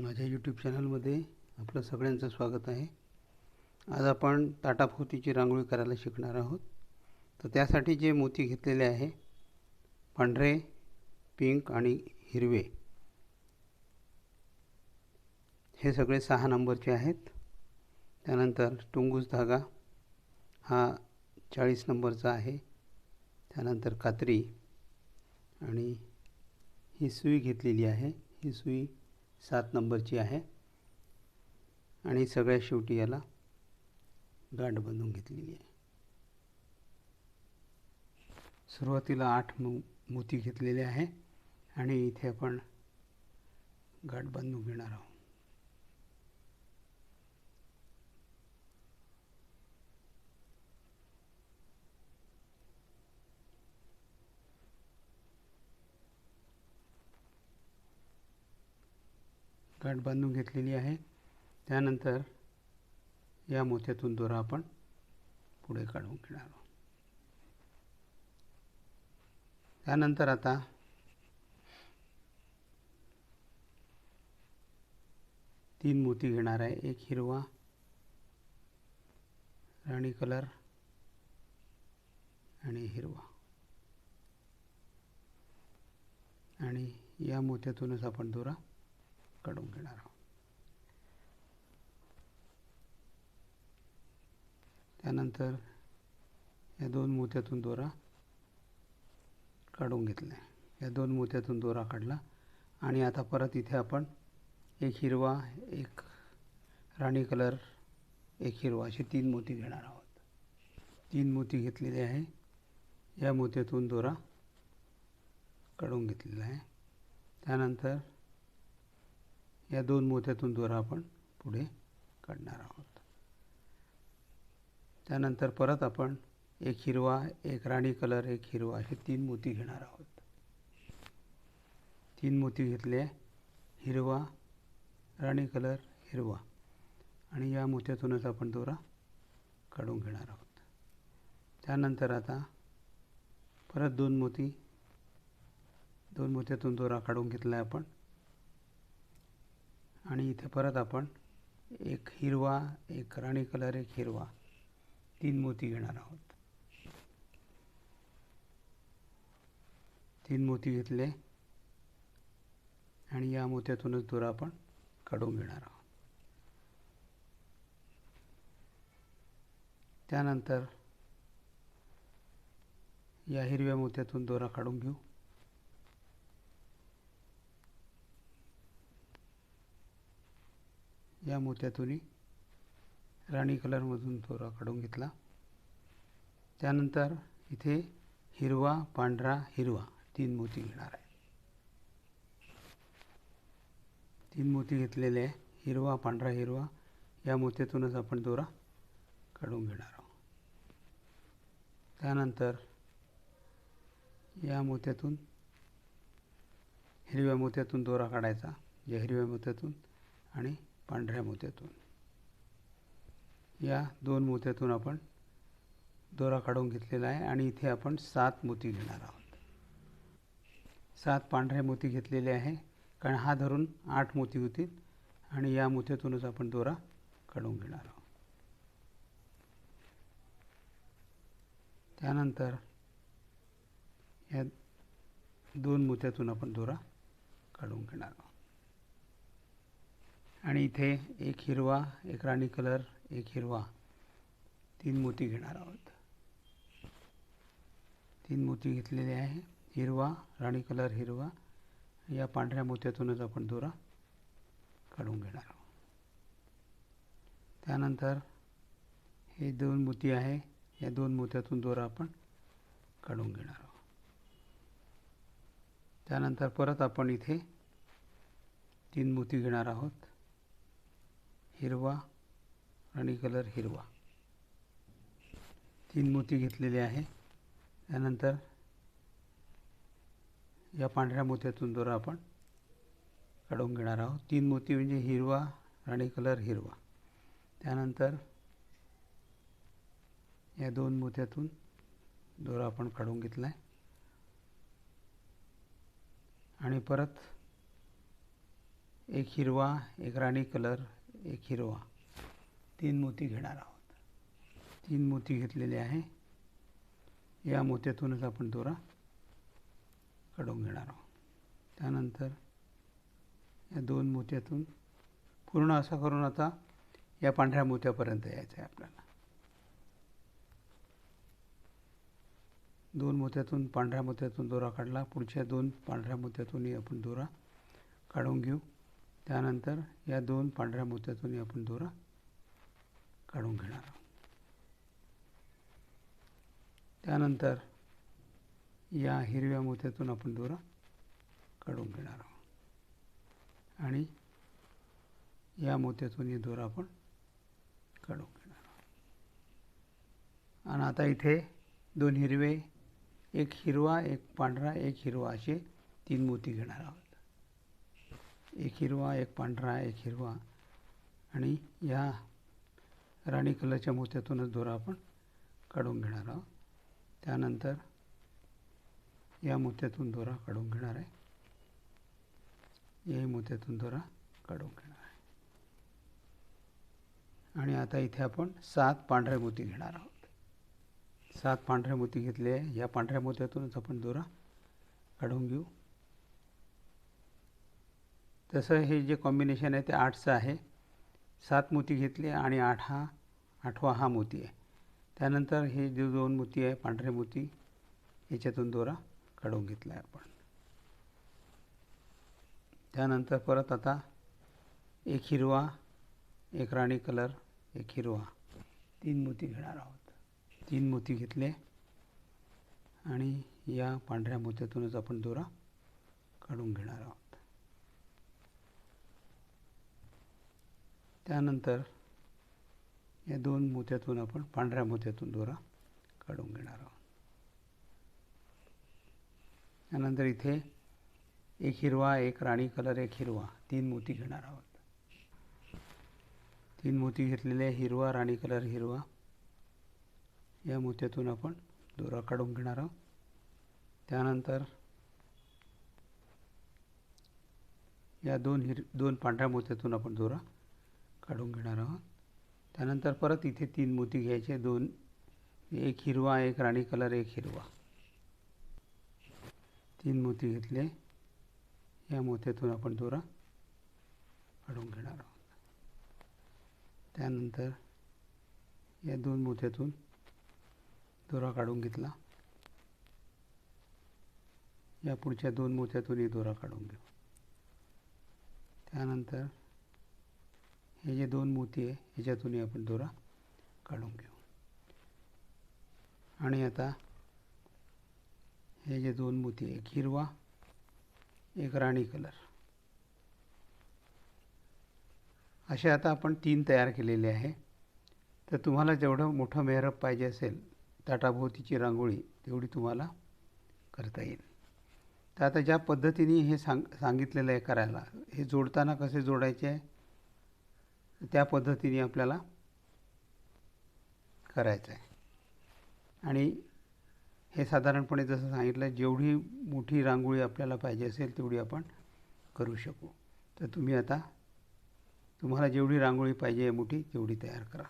माझ्या यूट्यूब चॅनलमध्ये आपलं सगळ्यांचं स्वागत आहे. आज आपण ताटाफोतीची रांगोळी करायला शिकणार आहोत. तर त्यासाठी जे मोती घेतलेले आहे पांढरे पिंक आणि हिरवे हे सगळे सहा नंबरचे आहेत. त्यानंतर टुंगूस धागा हा चाळीस नंबरचा आहे. त्यानंतर कात्री आणि ही सुई घेतलेली आहे. ही सुई सात नंबरची आहे. आणि सगळ्यात शेवटी याला गाठ बांधून घेतलेली आहे. सुरुवातीला आठ मो मोती घेतलेले आहे. आणि इथे आपण गाठ बांधून घेणार आहोत. गाठ बांधून घेतलेली आहे. त्यानंतर या मोत्यातून दोरा आपण पुढे काढून घेणार आहोत. त्यानंतर आता तीन मोती घेणार आहे. एक हिरवा राणी कलर आणि हिरवा. आणि या मोत्यातूनच आपण दोरा काढून घेणार आहोत. त्यानंतर या दोन मोत्यातून दोरा काढून घेतला. या दोन मोत्यातून दोरा काढला आणि आता परत इथे आपण एक हिरवा एक राणी कलर एक हिरवा असे तीन मोती घेणार आहोत. तीन मोती घेतलेले आहे. या मोत्यातून दोरा काढून घेतलेला आहे. त्यानंतर या दोन मोत्यातून दोरा आपण पुढे काढणार आहोत. त्यानंतर परत आपण एक हिरवा एक राणी कलर एक हिरवा हे तीन मोती घेणार आहोत. तीन मोती घेतले हिरवा राणी कलर हिरवा. आणि या मोत्यातूनच आपण दोरा काढून घेणार आहोत. त्यानंतर आता परत दोन मोती दोन मोत्यातून दोरा काढून घेतला आहे आपण. आणि इथे परत आपण एक हिरवा एक राणी कलर एक हिरवा तीन मोती घेणार आहोत. तीन मोती घेतले आणि या मोत्यातूनच दोरा आपण काढून घेणार आहोत. त्यानंतर या हिरव्या मोत्यातून दोरा काढून घेऊ. या मोत्यातून राणी कलरमधून दोरा काढून घेतला. त्यानंतर इथे हिरवा पांढरा हिरवा तीन मोती घेणार आहे. तीन मोती घेतलेले आहे. हिरवा पांढरा हिरवा या मोत्यातूनच आपण दोरा काढून घेणार आहोत. त्यानंतर या मोत्यातून हिरव्या मोत्यातून दोरा काढायचा या हिरव्या मोत्यातून आणि पांढऱ्या मोत्यातून. या दोन मोत्यातून आपण दोरा काढून घेतलेला आहे आणि इथे आपण सात मोती घेणार आहोत. सात पांढरे मोती घेतलेले आहे कारण हा धरून आठ मोती होतील आणि या मोत्यातूनच आपण दोरा काढून घेणार आहोत. त्यानंतर या दोन मोत्यातून आपण दोरा काढून घेणार आहोत. आणि इथे एक हिरवा एक राणी कलर एक हिरवा. तीन मोती घेणार आहोत. तीन मोती घेतलेले आहे. हिरवा राणी कलर हिरवा. या पांढऱ्या मोत्यातूनच आपण दोरा काढून घेणार आहोत. त्यानंतर हे दोन मोती आहे. या दोन मोत्यातून दोरा आपण काढून घेणार आहोत. त्यानंतर परत आपण इथे तीन मोती घेणार आहोत. हिरवा राणी कलर हिरवा. तीन मोती घेतलेले आहे. त्यानंतर या पांढऱ्या मोत्यातून दोरा आपण काढून घेणार आहोत. तीन मोती म्हणजे हिरवा राणी कलर हिरवा. त्यानंतर या दोन मोत्यातून दोरा आपण काढून घेतला आहे आणि परत एक हिरवा एक राणी कलर एक हिरवा. तीन मोती घेणार आहोत. तीन मोती घेतलेले आहे. या मोत्यातूनच आपण दोरा काढून घेणार आहोत. त्यानंतर या दोन मोत्यातून पूर्ण असा करून आता या पांढऱ्या मोत्यापर्यंत यायचं आहे आपल्याला. दोन मोत्यातून पांढऱ्या मोत्यातून दोरा काढला. पुढच्या दोन पांढऱ्या मोत्यातूनही आपण दोरा काढून घेऊ. त्यानंतर या दोन पांढऱ्या मोत्यातूनही आपण दोरा काढून घेणार आहोत. त्यानंतर या हिरव्या मोत्यातून आपण दोरा काढून घेणार आहोत. आणि या मोत्यातून दोरा आपण काढून घेणार आहोत. आणि आता इथे दोन हिरवे एक हिरवा एक पांढरा एक हिरवा असे तीन मोती घेणार आहोत. एक हिरवा एक पांढरा एक हिरवा. आणि या राणी कलरच्या मोत्यातूनच दोरा आपण काढून घेणार आहोत. त्यानंतर या मोत्यातून दोरा काढून घेणार आहे. याही मोत्यातून दोरा काढून घेणार आहे. आणि आता इथे आपण सात पांढऱ्या मोती घेणार आहोत. सात पांढऱ्या मोती घेतले. आहे या पांढऱ्या मोत्यातूनच आपण दोरा काढून घेऊ. तसं हे जे कॉम्बिनेशन आहे ते आठचं आहे. सात मोती घेतले आणि आठ हा आठवा हा मोती आहे. त्यानंतर हे जे दोन मोती आहे पांढरे मोती याच्यातून दोरा काढून घेतला आहे आपण. त्यानंतर परत आता एक हिरवा एक राणी कलर एक हिरवा. तीन मोती घेणार आहोत. तीन मोती घेतले आणि या पांढऱ्या मोत्यातूनच आपण दोरा काढून घेणार आहोत. त्यानंतर या दोन मोत्यातून आपण पांढऱ्या मोत्यातून दोरा काढून घेणार आहोत. त्यानंतर इथे एक हिरवा एक राणी कलर एक हिरवा तीन मोती घेणार आहोत. तीन मोती घेतलेले हिरवा राणी कलर हिरवा या मोत्यातून आपण दोरा काढून घेणार आहोत. त्यानंतर या दोन हिर दोन पांढऱ्या मोत्यातून आपण दोरा काढून घेणार आहोत. त्यानंतर परत इथे तीन मोती घ्यायचे दोन एक हिरवा एक राणी कलर एक हिरवा. तीन मोती घेतले. या मोत्यातून आपण दोरा काढून घेणार आहोत. त्यानंतर या दोन मोत्यातून दोरा काढून घेतला. या पुढच्या दोन मोत्यातूनही दोरा काढून घेऊ. त्यानंतर हे जे दोन मोती आहे ह्याच्यातूनही आपण दोरा काढून घेऊ. आणि आता हे जे दोन मोती आहे एक हिरवा एक राणी कलर. असे आता आपण तीन तयार केलेले आहे. तर तुम्हाला जेवढं मोठं मेहरब पाहिजे असेल ताटाभोवतीची रांगोळी तेवढी तुम्हाला करता येईल. तर आता ज्या पद्धतीने हे सांग सांगितलेलं आहे करायला हे जोडताना कसे जोडायचे आहे? त्या पद्धतीने आपल्याला करायचं आहे आणि हे साधारणपणे जसं सांगितलं जेवढी मोठी रांगोळी आपल्याला पाहिजे असेल तेवढी आपण करू शकू. तर तुम्ही आता तुम्हाला जेवढी रांगोळी पाहिजे आहे मोठी तेवढी तयार करा.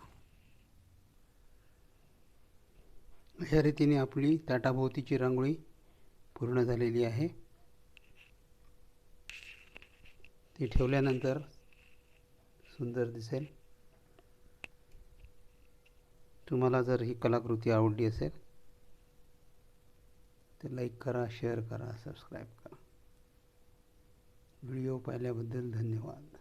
अशा रीतीने आपली ताटाभोवतीची रांगोळी पूर्ण झालेली आहे. ती ठेवल्यानंतर सुंदर दिसेल. तुम्हाला जर ही कलाकृती आवडली असेल तर लाईक करा शेअर करा सबस्क्राईब करा. व्हिडिओ पाहिल्याबद्दल धन्यवाद.